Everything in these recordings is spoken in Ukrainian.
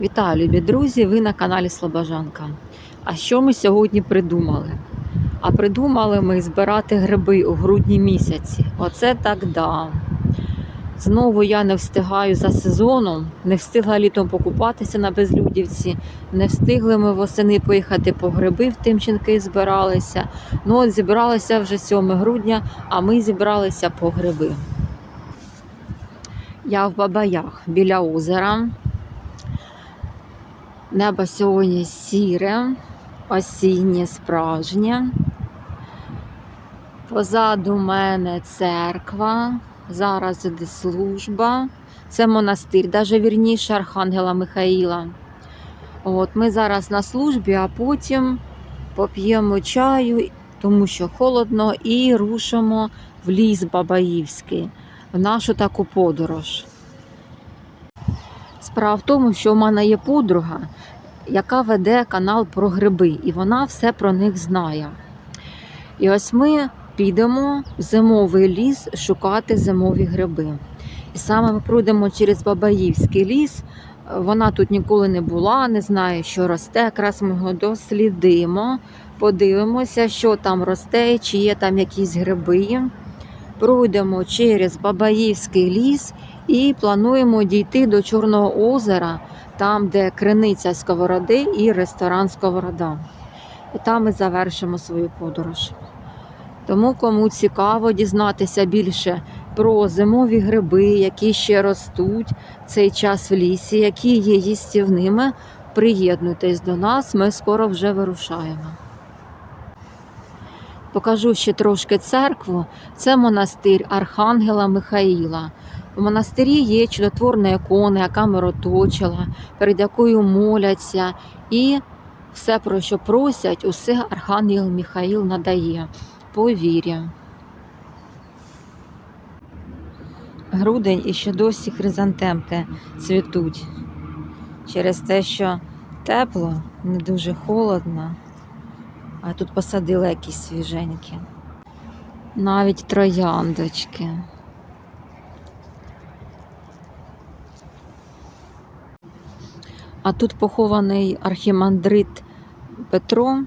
Вітаю, любі друзі! Ви на каналі Слобожанка. А що ми сьогодні придумали? А придумали ми збирати гриби у грудні місяці. Оце так да. Знову я не встигаю за сезоном, не встигла літом покупатися на безлюдівці, не встигли ми восени поїхати по гриби, в Тимченки збиралися. Ну от зібралися вже 7 грудня, а ми зібралися по гриби. Я в Бабаях біля озера. Небо сьогодні сіре, осіннє, справжнє. Позаду мене церква, зараз іде служба. Це монастир, навіть вірніше Архангела Михаїла. От, ми зараз на службі, а потім поп'ємо чаю, тому що холодно, і рушимо в ліс Бабаївський, в нашу таку подорож. Справа в тому, що в мене є подруга, яка веде канал про гриби, і вона все про них знає. І ось ми підемо в зимовий ліс шукати зимові гриби. І саме ми пройдемо через Бабаївський ліс. Вона тут ніколи не була, не знає, що росте. Якраз ми його дослідимо, подивимося, що там росте, чи є там якісь гриби. Пройдемо через Бабаївський ліс і плануємо дійти до Чорного озера, там, де криниця Сковороди і ресторан Сковорода. І там ми завершимо свою подорож. Тому, кому цікаво дізнатися більше про зимові гриби, які ще ростуть цей час в лісі, які є їстівними, приєднуйтесь до нас, ми скоро вже вирушаємо. Покажу ще трошки церкву. Це монастир Архангела Михаїла. У монастирі є чудотворна ікона, яка мироточила, перед якою моляться, і все, про що просять, усе Архангел Михаїл надає по вірі. Грудень і ще досі хризантемки цвітуть через те, що тепло, не дуже холодно, а тут посадили якісь свіженькі. Навіть трояндочки. А тут похований архімандрит Петро.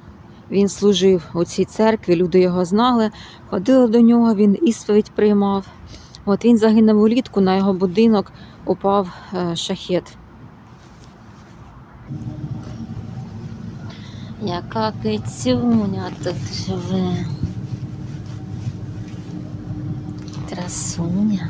Він служив у цій церкві, люди його знали, ходили до нього, він ісповідь приймав. От він загинув улітку, на його будинок упав е, шахет. Яка кицюня тут живе. Красуня.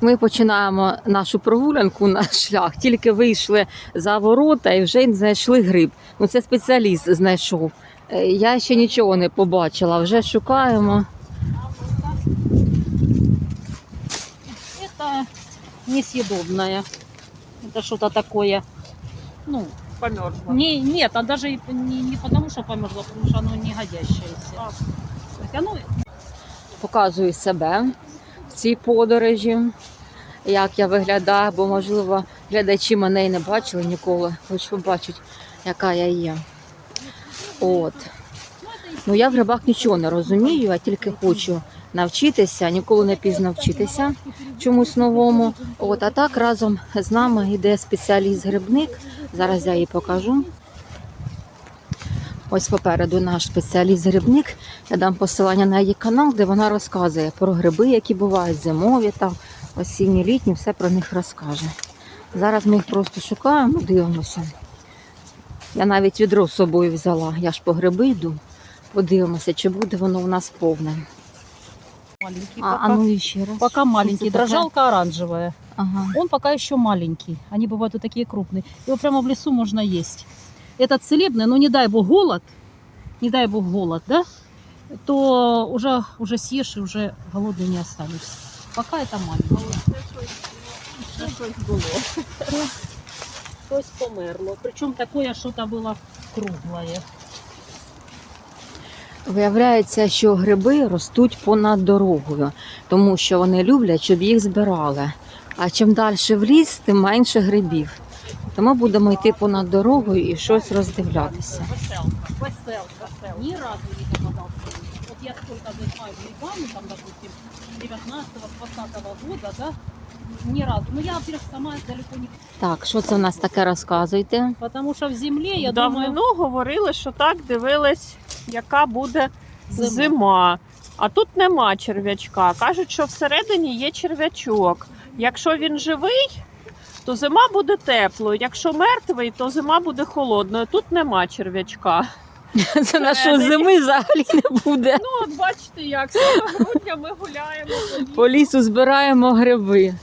Ми починаємо нашу прогулянку на шлях, тільки вийшли за ворота і вже знайшли гриб. Ну, це спеціаліст знайшов. Е, Я ще нічого не побачила, вже шукаємо. Это несъедобное. Это что-то такое. Ну, Померзла. не, нет, а даже и не, не потому, что померзло, потому что оно не годящееся. То есть оно Показую себе в цій подорожі, як я виглядаю, бо, можливо, глядачі мене і не бачили ніколи, хоч побачать, яка я є. От. Ну, я в грибах нічого не розумію, а тільки хочу навчитися, ніколи не пізно вчитися чомусь новому. От, а так разом з нами йде спеціаліст-грибник. Зараз я їй покажу. Ось попереду наш спеціаліст-грибник. Я дам посилання на її канал, де вона розказує про гриби, які бувають зимові, там, осінні, літні, все про них розкаже. Зараз ми їх просто шукаємо, дивимося. Я навіть відро з собою взяла. Я ж по гриби йду. Подивимося, чи буде воно у нас повне. маленький. А, пока, а ну і ще раз. пока маленький. Дрожалка оранжевая. Ага. Он пока еще маленький. Они бывают вот такие крупные. Его прямо в лесу можно есть Этот целебный, но не дай бог голод, не дай бог голод, да, то уже, уже съешь и уже голодный не останешься. Пока это маленький. Щось померло. Причому таке щось було кругле. Виявляється, що гриби ростуть понад дорогою, тому що вони люблять, щоб їх збирали. А чим далі в ліс, тим менше грибів. Тому будемо йти понад дорогою і щось роздивлятися. Веселка, веселка. Ни разу не попадался. Вот я сколько занимаюсь грибами, там, допустим, 19-20 года, да, ни разу. Ну, я, во-первых, сама далеко не... Так, що це у нас таке розказуйте? Потому что в земле, я думаю, Давно говорили, що так дивились, яка буде зима. зима. А тут нема черв'ячка. Кажуть, що всередині є черв'ячок. Якщо він живий, то зима буде теплою. Якщо мертвий, то зима буде холодною. Тут нема черв'ячка. Це на що зими взагалі не буде. Ну, от бачите, як 7 грудня ми гуляємо. по лісу. По лісу збираємо гриби.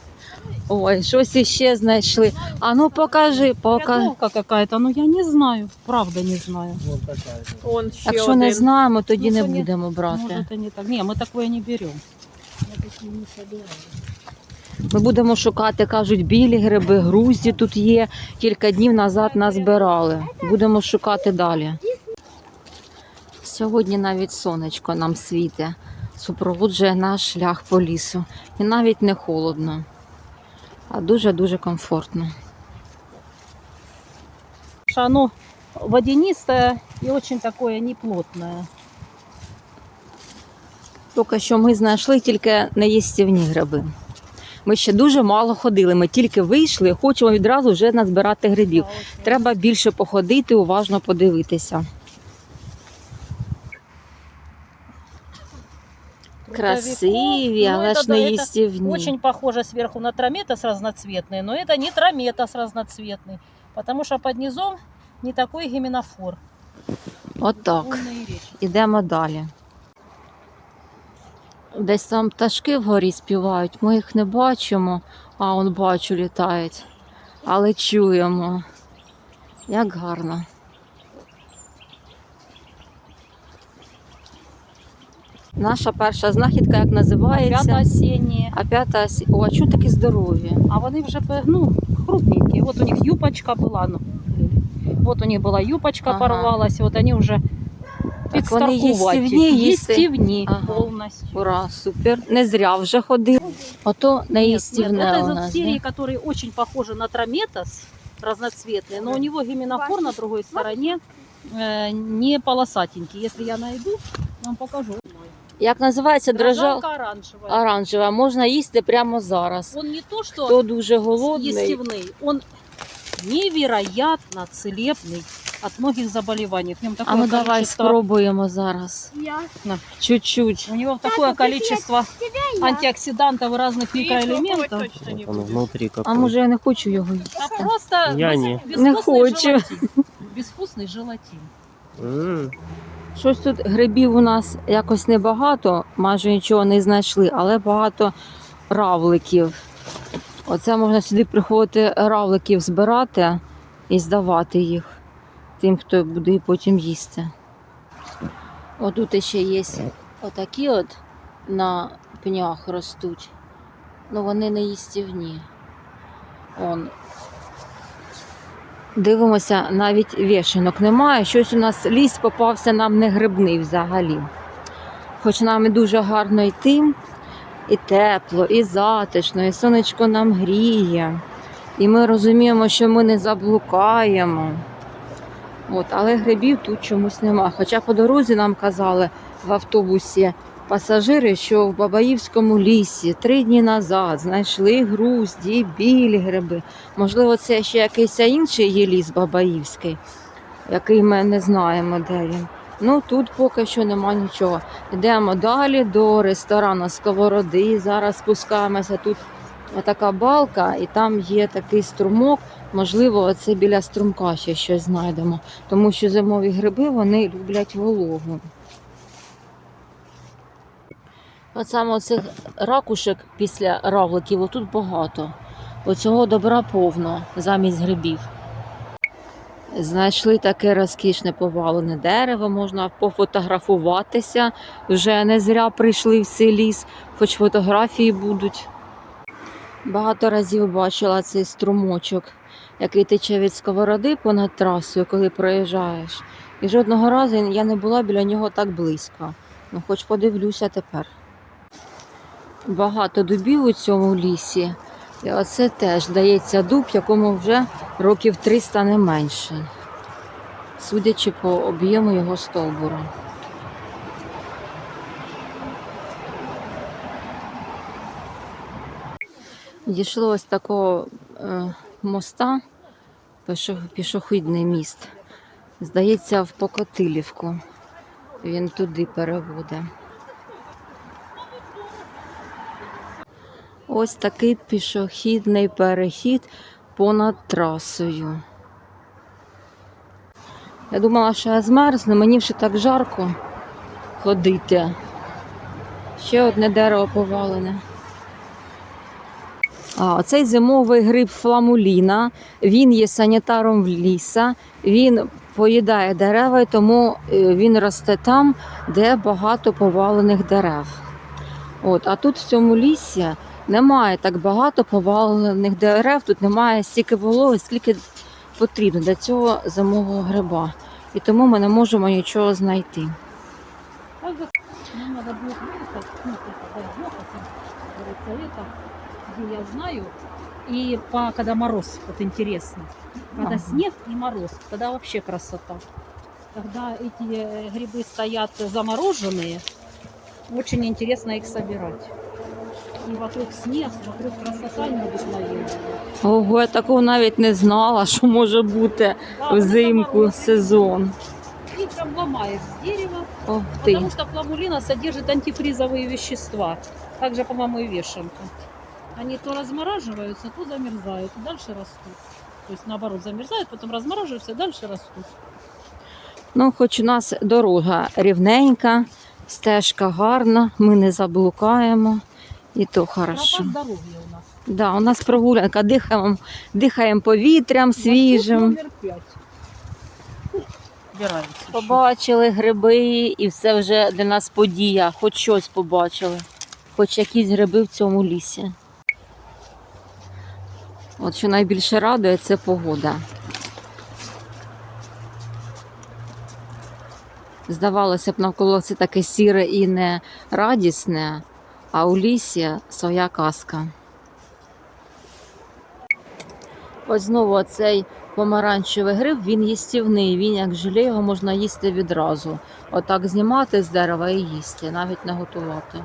Ой, щось іще знайшли. А ну покажи, покажи. Рядовка какая-то, ну я не знаю, правда не знаю. Он ще Якщо один. не знаємо, тоді Ну, не ні. будемо брати. Может, и не так. Не, мы такое не берем. Мы такие не собираем. Ми будемо шукати, кажуть, білі гриби, грузді тут є. Кілька днів назад назбирали. Будемо шукати далі. Сьогодні навіть сонечко нам світе, супроводжує наш шлях по лісу. І навіть не холодно, а дуже-дуже комфортно. Оно водянистое и очень такое неплотное. Поки що ми знайшли тільки неїстівні гриби. Ми ще дуже мало ходили. Ми тільки вийшли і хочемо відразу вже назбирати грибів. Да, очень. Треба більше походити, уважно подивитися. Красиві, Ну, але это ж да, не это їстівні. Очень похоже сверху на трометос разноцветный, но это не трометос разноцветный, потому что под низом не такой гименофор. Отак. Умные речи. Ідемо далі. Десь там пташки вгорі співають, ми їх не бачимо, а он бачу, літають. Але чуємо. Як гарно. Наша перша знахідка, як називається? Ребята осенние. А п'ята осі- О, а чого такі здорові? А вони вже ну, крупненькие. Вот у них юпочка была. Ну, вот у них была юпочка Ага. порвалась, вот они вже вони підстаркуваті. їстівні, їсти? Їстівні Ага. повністю. Ура, супер. Не зря вже ходив. Ото Нет, неїстівне нет, это у из нас. серии, да? которые очень похожи на трометос, разноцветные, но у него гименофор на другой стороне э, не полосатенький. Если я найду, вам покажу. Як називається дрожжал? Дрожжалка оранжевая. Оранжева. Можна їсти прямо зараз. Он не то, что Хто дуже голодний. естивный, он невероятно целебный от многих заболеваний. В нем такое А ну давай количество, спробуємо зараз. На. Чуть-чуть. у него такое количество антиоксидантов и разных Їх микроэлементов. пробувати точно не Там буду. внутри А какой. може я не хочу його їсти. А просто Я без- не. безвкусный хочу. желатин. Безвкусный желатин. М, Щось тут грибів у нас якось небагато, майже нічого не знайшли, але багато равликів. Оце можна сюди приходити равликів збирати і здавати їх тим, хто буде потім їсти. Отут ще є отакі от на пнях ростуть. Ну вони не їстівні. Он. Дивимося, навіть вішенок немає. Щось у нас ліс попався нам не грибний взагалі. Хоч нам і дуже гарно йти, і тепло, і затишно, і сонечко нам гріє. І ми розуміємо, що ми не заблукаємо. От, але грибів тут чомусь нема. Хоча по дорозі нам казали в автобусі пасажири, що в Бабаївському лісі три дні назад знайшли грузді, білі гриби. Можливо, це ще якийсь інший є ліс Бабаївський, який ми не знаємо, де він. Ну тут поки що нема нічого. Йдемо далі до ресторану Сковороди. Зараз спускаємося. Тут така балка, і там є такий струмок. Можливо, це біля струмка ще щось знайдемо, тому що зимові гриби вони люблять вологу. От саме цих ракушек після равликів тут багато. Оцього добра повно замість грибів. Знайшли таке розкішне повалене дерево, можна пофотографуватися. Вже не зря прийшли в цей ліс, хоч фотографії будуть. Багато разів бачила цей струмочок, який тече від сковороди понад трасою, коли проїжджаєш. І жодного разу я не була біля нього так близько. Ну, хоч подивлюся тепер. Багато дубів у цьому лісі. І оце теж здається дуб, якому вже років 300 не менше, судячи по об'єму його стовбура. Дійшло ось такого е, моста, пішохідний міст. Здається, в Покотилівку. Він туди переводить. Ось такий пішохідний перехід понад трасою. Я думала, що я змерзну, мені вже так жарко ходити. Ще одне дерево повалене. А, оцей зимовий гриб фламуліна. Він є санітаром в ліса. Він поїдає дерева, і тому е, він росте там, де багато повалених дерев. От, а тут в цьому лісі немає так багато повалених дерев, тут немає стільки вологи, скільки потрібно для цього зимового гриба. І тому ми не можемо нічого знайти. Так же нам надо будет выехать, ну, это, дай бог, если говорится, это, где я знаю, и по, когда мороз, вот интересно, когда Ага. снег и мороз, тогда вообще красота. Когда эти э, грибы стоят замороженные, очень интересно их собирать. И вокруг снег, вокруг красота необыкновенная. Ого, я такого навіть не знала, що може бути Да, вот это взимку мороз. сезон. И прям ломаешь дерево, Ох ти. Потому что фламулина содержит антифризовые вещества. Также, по-моему, и вешенка. Они то размораживаются, то замерзают, и дальше растут. То есть, наоборот, замерзают, потом размораживаются, и дальше растут. Ну, хоч у нас дорога рівненька, стежка гарна, ми не заблукаємо, і то хорошо. Тропа здоровья у нас. Да, у нас прогулянка, дихаємо, дихаємо повітрям свіжим. номер. Побачили гриби, і все вже для нас подія. Хоч щось побачили, хоч якісь гриби в цьому лісі. От що найбільше радує, це погода. Здавалося б, навколо все таке сіре і не радісне, а у лісі своя казка. Ось знову цей помаранчевий гриб, він їстівний, він як желе, його можна їсти відразу. Отак знімати з дерева і їсти, навіть не готувати.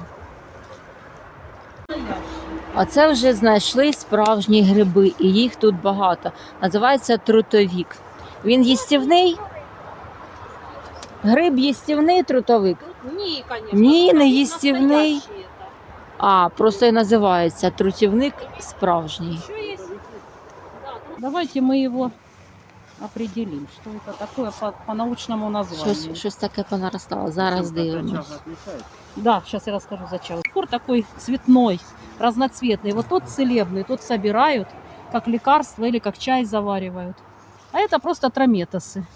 А це вже знайшли справжні гриби, і їх тут багато. Називається трутовік. Він їстівний. Гриб їстівний трутовик. Не, конечно. Ні, это не гриб їстівний. настоящий это. А, просто і називається трутівник справжній. Еще есть. Давайте мы его определим, что это такое по, по научному названию. Щось, щось таке понаростало. Зараз дивимось. Да, сейчас я расскажу зачем. Спор такой цветной, разноцветный. Вот тот целебный, тот собирают как лекарство или как чай заваривают. А это просто трометосы.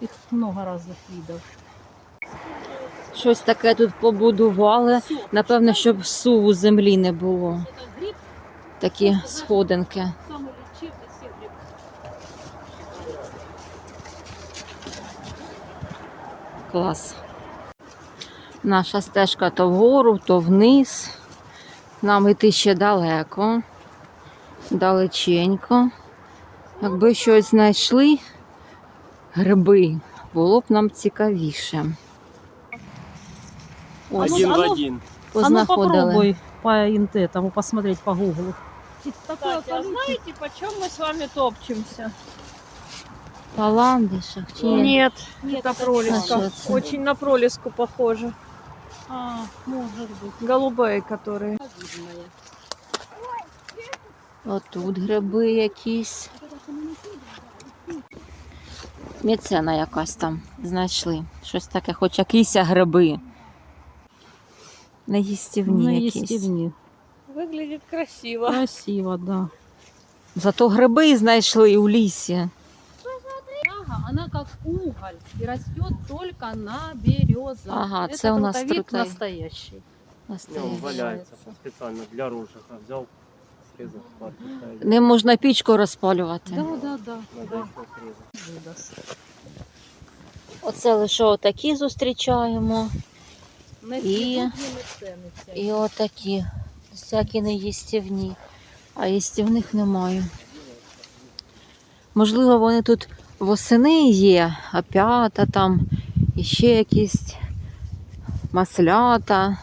Их много разных видов. Щось таке тут побудували. Всё. Напевно, щоб суву землі не було. Это гриб Такі сходинки. самый лечебный всех грибов. Клас. Наша стежка то вгору, то вниз. Нам йти ще далеко, далеченько. Якби щось знайшли, гриби, було б нам цікавіше. Ось, Один в Один в оно- один. А ну познаходили. попробуй по этому посмотреть по гуглу. Такое Кстати, а знаете, почем мы с вами топчемся? По ландишах чи ні? Нет, Нет, это пролеска. Что это? Очень на пролеску похоже. А, может быть. Голубые, которые. Видное. Отут гриби якісь. Міцена якась там знайшли. Щось таке, хоч якісь гриби. Неїстівні Ну, якісь. естивни. Выглядит красиво. Красиво, да. Зато гриби знайшли у лісі. Прага, она как уголь и растет только на березах. Ага, Это це у нас трутовик трутовик. настоящий. Ну, Настоящий. валяется специально для рожиха. Взял, срезал пару. Ним можна пічку розпалювати. Да, да, да. Оце лише отакі зустрічаємо. На не. І отакі. Всякі неїстівні. А їстівних немає. Можливо, вони тут восени є, опята там, і ще якісь маслята.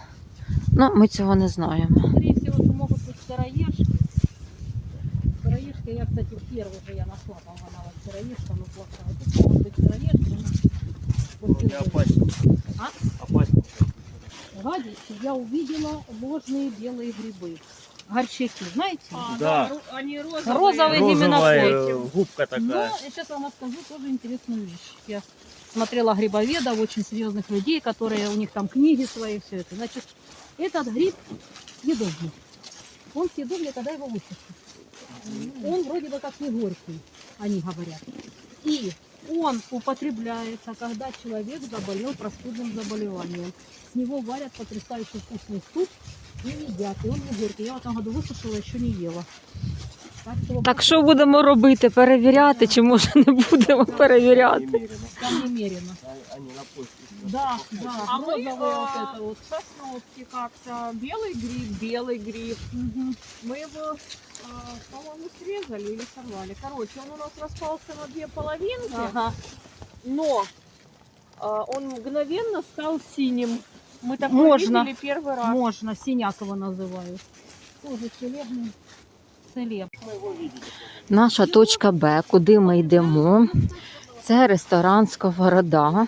Ну, ми цього не знаємо. Скорее всего, что могут быть сыроежки. Я, кстати, в первый же я нашла, там она вот сыроежка. Тут могут быть сыроежки. но я увидела ложные белые грибы. Горчаки, знаете? А, Да. ру- они розовые. Розовые именно Розовая губка Но такая. сейчас вам расскажу тоже интересную вещь. Я смотрела грибоведов, очень серьезных людей, которые у них там книги свои, все это. Значит, этот гриб съедобный. Он съедобный, когда его высушить. Он вроде бы как не горький, они говорят. И он употребляется, когда человек заболел простудным заболеванием. С него варят потрясающе вкусный суп и едят. И он не горький. Я в этом году высушила, еще не ела. Так что Так що будемо робити? Перевіряти чи може не будемо перевіряти? Немерено. там немерено. А- Они на почте. Да, да, А мы, розовое вот а, это вот. Сосновки как-то. Белый гриб, белый гриб. Мгм. Мы его, а, по-моему, срезали или сорвали. Короче, он у нас распался на две половинки, Ага. но а, он мгновенно стал синим. Мы такое Можно. видели первый раз. Можно, синяк его называют. Тоже целебный. Целеб. Наша точка Б, куди ми йдемо, це ресторан Сковорода,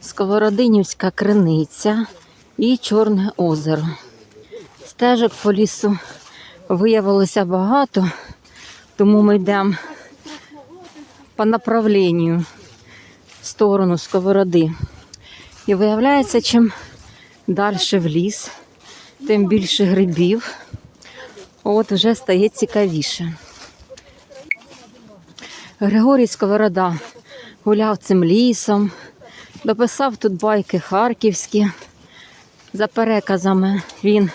Сковородинівська криниця і Чорне озеро. Стежок по лісу виявилося багато, тому ми йдемо по направленню в сторону Сковороди. І виявляється, чим далі в ліс, тим більше грибів. От вже стає цікавіше. Григорій Сковорода гуляв цим лісом, дописав тут байки харківські. За переказами він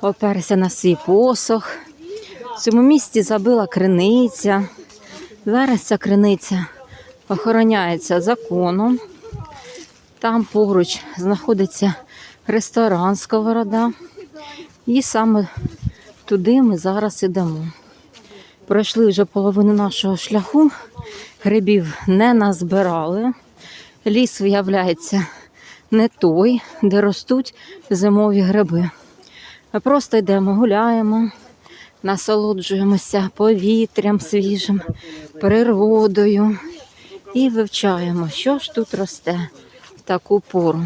оперся на свій посох. В цьому місці забила криниця. Зараз ця криниця охороняється законом. Там поруч знаходиться ресторан Сковорода. І саме туди ми зараз ідемо. Пройшли вже половину нашого шляху, грибів не назбирали. Ліс виявляється не той, де ростуть зимові гриби. Ми просто йдемо, гуляємо, насолоджуємося повітрям свіжим, природою і вивчаємо, що ж тут росте в таку пору.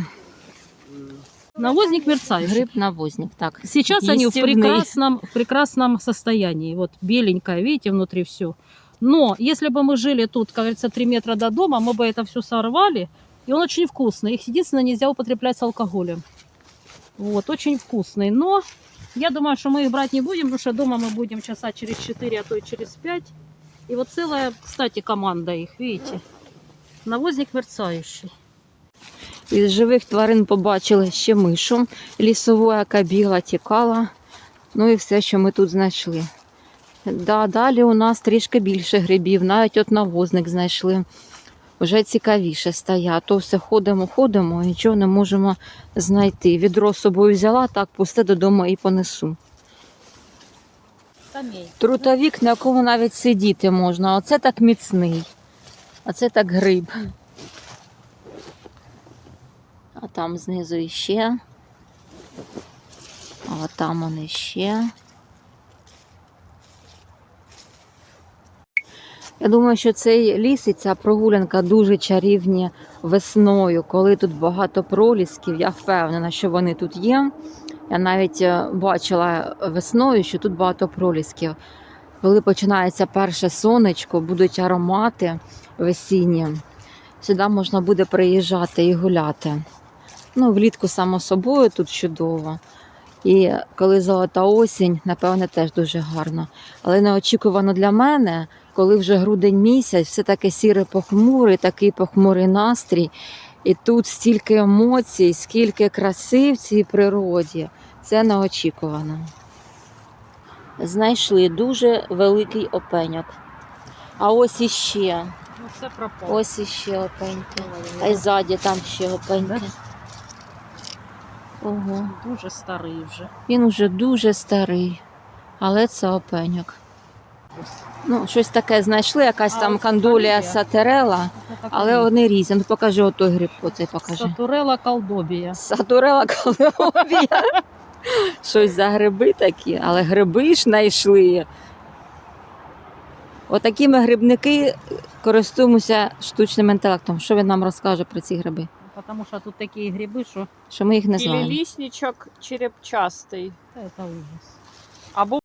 Навозник мерцающий. Гриб навозник. Так. Сейчас они в Естественный. прекрасном, в прекрасном состоянии. Вот беленькое, видите, внутри все. Но если бы мы жили тут, как говорится, 3 метра до дома, мы бы это все сорвали. И он очень вкусный. Их единственное нельзя употреблять с алкоголем. Вот, очень вкусный. Но я думаю, что мы их брать не будем, потому что дома мы будем часа через 4, а то и через 5. И вот целая, кстати, команда их, видите. Навозник мерцающий. Із живих тварин побачили ще мишу лісову, яка бігла, тікала. Ну і все, що ми тут знайшли. Да, далі у нас трішки більше грибів, навіть от навозник знайшли. Вже цікавіше стає. А то все ходимо, ходимо і нічого не можемо знайти. Відро з собою взяла, так пусте додому і понесу. Трутовік, на якому навіть сидіти можна. Оце так міцний. А це так гриб. А там знизу іще. А там вони ще. Я думаю, що цей ліс і ця прогулянка дуже чарівні весною, коли тут багато пролісків. Я впевнена, що вони тут є. Я навіть е, бачила весною, що тут багато пролісків. Коли починається перше сонечко, будуть аромати весінні. Сюди можна буде приїжджати і гуляти. Ну, влітку, само собою, тут чудово. І коли золота осінь, напевне, теж дуже гарно. Але неочікувано для мене, коли вже грудень місяць, все таке сіре похмурий, такий похмурий настрій. І тут стільки емоцій, скільки краси в цій природі. Це неочікувано. Знайшли дуже великий опеньок. А ось іще, Ну, ось іще опеньки. А й ззаді там ще опеньки. Ого. Дуже старий вже. Він уже дуже старий, але це опеньок. Ну, щось таке знайшли, якась А там кандулія сатерела, але вони різні. Ну покажи отой гриб, оцей покажи. Сатурела колдобія. Сатурела колеобія. Щось за гриби такі, але гриби ж знайшли. Отакі ми грибники користуємося штучним інтелектом. Що він нам розкаже про ці гриби? Потому что тут такие грибы, что Що ми їх не знаємо. Білілісничок черепчастий. это ужас. Або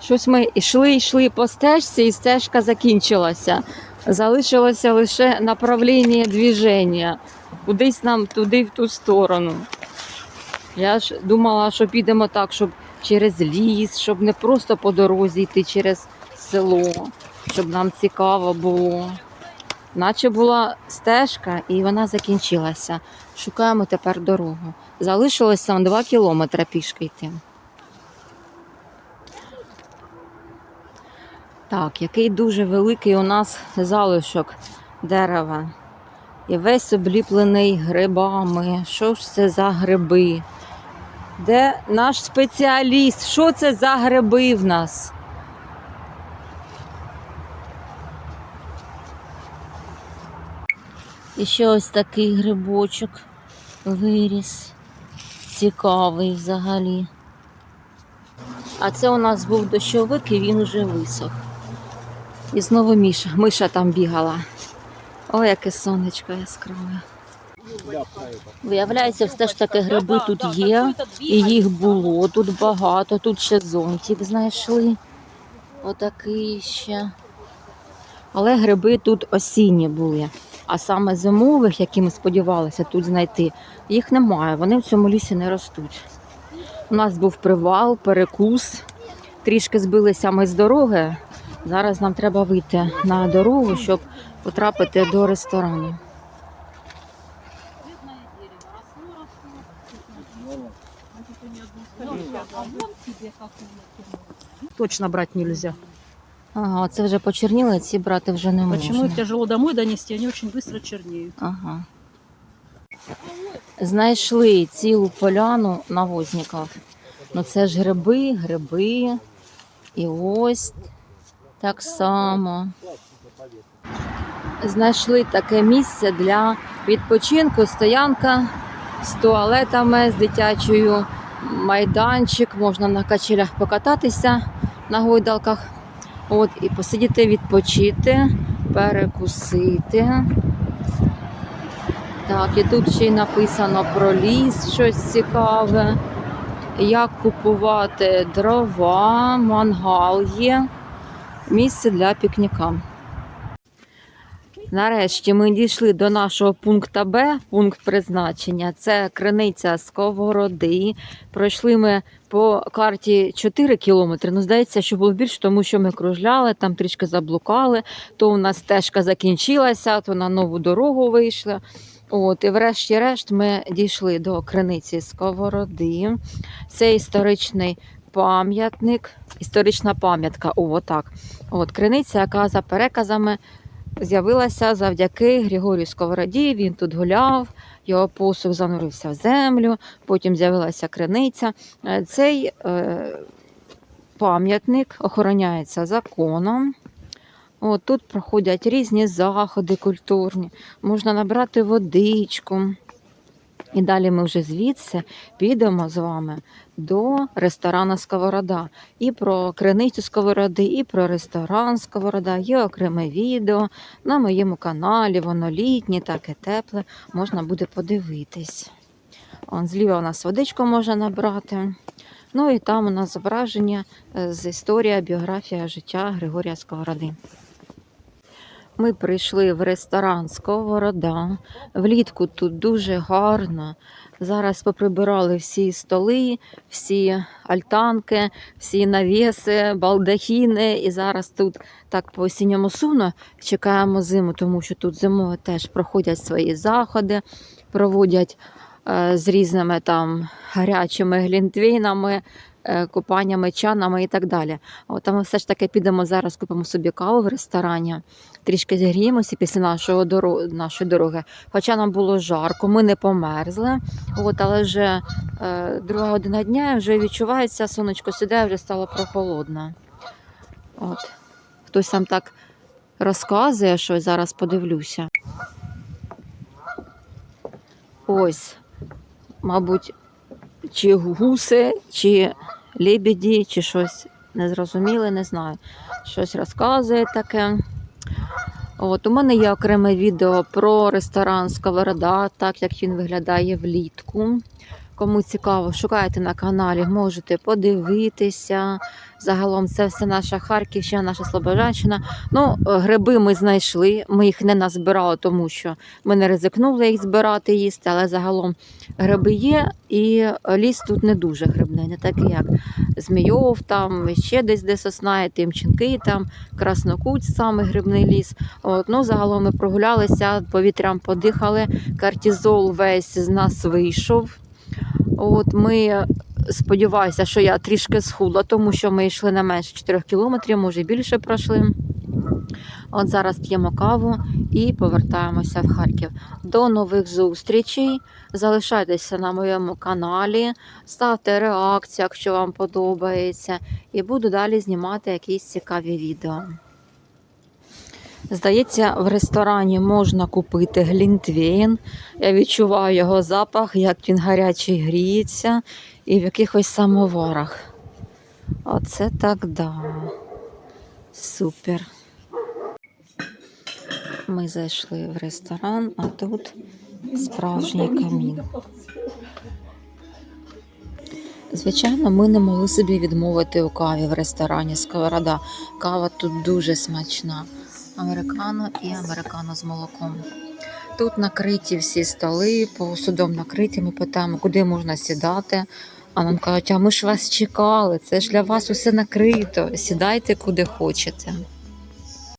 Щось ми йшли, йшли по стежці, і стежка закінчилася. Залишилося лише направлення движення. Кудись нам туди, в ту сторону. Я ж думала, що підемо так, щоб через ліс, щоб не просто по дорозі йти через село, щоб нам цікаво було. Наче була стежка, і вона закінчилася. Шукаємо тепер дорогу. Залишилося нам 2 кілометри пішки йти. Так, який дуже великий у нас залишок дерева. І весь обліплений грибами. Що ж це за гриби? Де наш спеціаліст? Що це за гриби в нас? І ще ось такий грибочок виріс. Цікавий взагалі. А це у нас був дощовик і він уже висох. І знову Міша. Миша там бігала. Ой, яке сонечко яскраве. Виявляється, все ж таки гриби тут є, і їх було тут багато. Тут ще зонтик знайшли. Отакий ще. Але гриби тут осінні були. А саме зимових, які ми сподівалися тут знайти, їх немає. Вони в цьому лісі не ростуть. У нас був привал, перекус. Трішки збилися ми з дороги. Зараз нам треба вийти на дорогу, щоб потрапити до ресторану. Точно брать нельзя. Ага, це вже почерніли, ці брати вже не Почему можна. их тяжело домой донести? Они очень быстро чернеют. Ага. Знайшли цілу поляну навозників. Ну це ж гриби, гриби. І ось так само. Знайшли таке місце для відпочинку, стоянка з туалетами, з дитячою майданчик. Можна на качелях покататися на гойдалках. От, і посидіти, відпочити, перекусити. Так, і тут ще й написано про ліс, щось цікаве. Як купувати дрова, мангал є, місце для пікніка. Нарешті ми дійшли до нашого пункту Б, пункт призначення. Це криниця Сковороди. Пройшли ми по карті 4 кілометри. Ну, здається, що було більше, тому що ми кружляли, там трішки заблукали. То у нас стежка закінчилася, то на нову дорогу вийшли. От, і врешті-решт ми дійшли до криниці Сковороди. Це історичний пам'ятник, історична пам'ятка. О, отак. От криниця, яка за переказами з'явилася завдяки Григорію Сковороді. Він тут гуляв, його посух занурився в землю, потім з'явилася криниця. Е, Цей е, пам'ятник охороняється законом. От тут проходять різні заходи культурні, можна набрати водичку. І далі ми вже звідси підемо з вами до ресторану Сковорода. І про криницю Сковороди, і про ресторан Сковорода. Є окреме відео на моєму каналі. Воно літнє, таке тепле. Можна буде подивитись. Он зліва у нас водичку можна набрати. Ну і там у нас зображення е, з історія, біографія життя Григорія Сковороди. Ми прийшли в ресторан Сковорода. Влітку тут дуже гарно. Зараз поприбирали всі столи, всі альтанки, всі навіси, балдахіни. І зараз тут так по осінньому сумно чекаємо зиму, тому що тут зимою теж проходять свої заходи, проводять е, з різними там гарячими глінтвейнами, е, купаннями, чанами і так далі. От, ми все ж таки підемо зараз, купимо собі каву в ресторані трішки зігріємося після нашого доро... нашої дороги. Хоча нам було жарко, ми не померзли. От, але вже е, друга година дня вже відчувається, сонечко сідає, вже стало прохолодно. От. Хтось там так розказує, що зараз подивлюся. Ось, мабуть, чи гуси, чи лебеді, чи щось незрозуміле, не знаю. Щось розказує таке. От, у мене є окреме відео про ресторан Сковорода, так як він виглядає влітку. Кому цікаво, шукайте на каналі, можете подивитися. Загалом це все наша Харківщина, наша Слобожанщина. Ну, е, гриби ми знайшли. Ми їх не назбирали, тому що ми не ризикнули їх збирати, їсти, але загалом гриби є, і ліс тут не дуже грибний, не такий як Змійов, там ще десь де сосна, і Тимченки, там Краснокуть, саме грибний ліс. От, ну, загалом ми прогулялися, повітрям подихали, кортизол весь з нас вийшов. От ми сподіваюся, що я трішки схудла, тому що ми йшли не менше 4 кілометрів, може більше пройшли. От зараз п'ємо каву і повертаємося в Харків. До нових зустрічей. Залишайтеся на моєму каналі, ставте реакцію, якщо вам подобається, і буду далі знімати якісь цікаві відео. Здається, в ресторані можна купити глінтвейн. Я відчуваю його запах, як він гарячий гріється, і в якихось самоварах. Оце так да. Супер. Ми зайшли в ресторан, а тут справжній камін. Звичайно, ми не могли собі відмовити у каві в ресторані Сковорода. Кава тут дуже смачна. Американо і американо з молоком. Тут накриті всі столи, посудом накриті. Ми питаємо, куди можна сідати. А нам кажуть, а ми ж вас чекали, це ж для вас усе накрито. Сідайте куди хочете.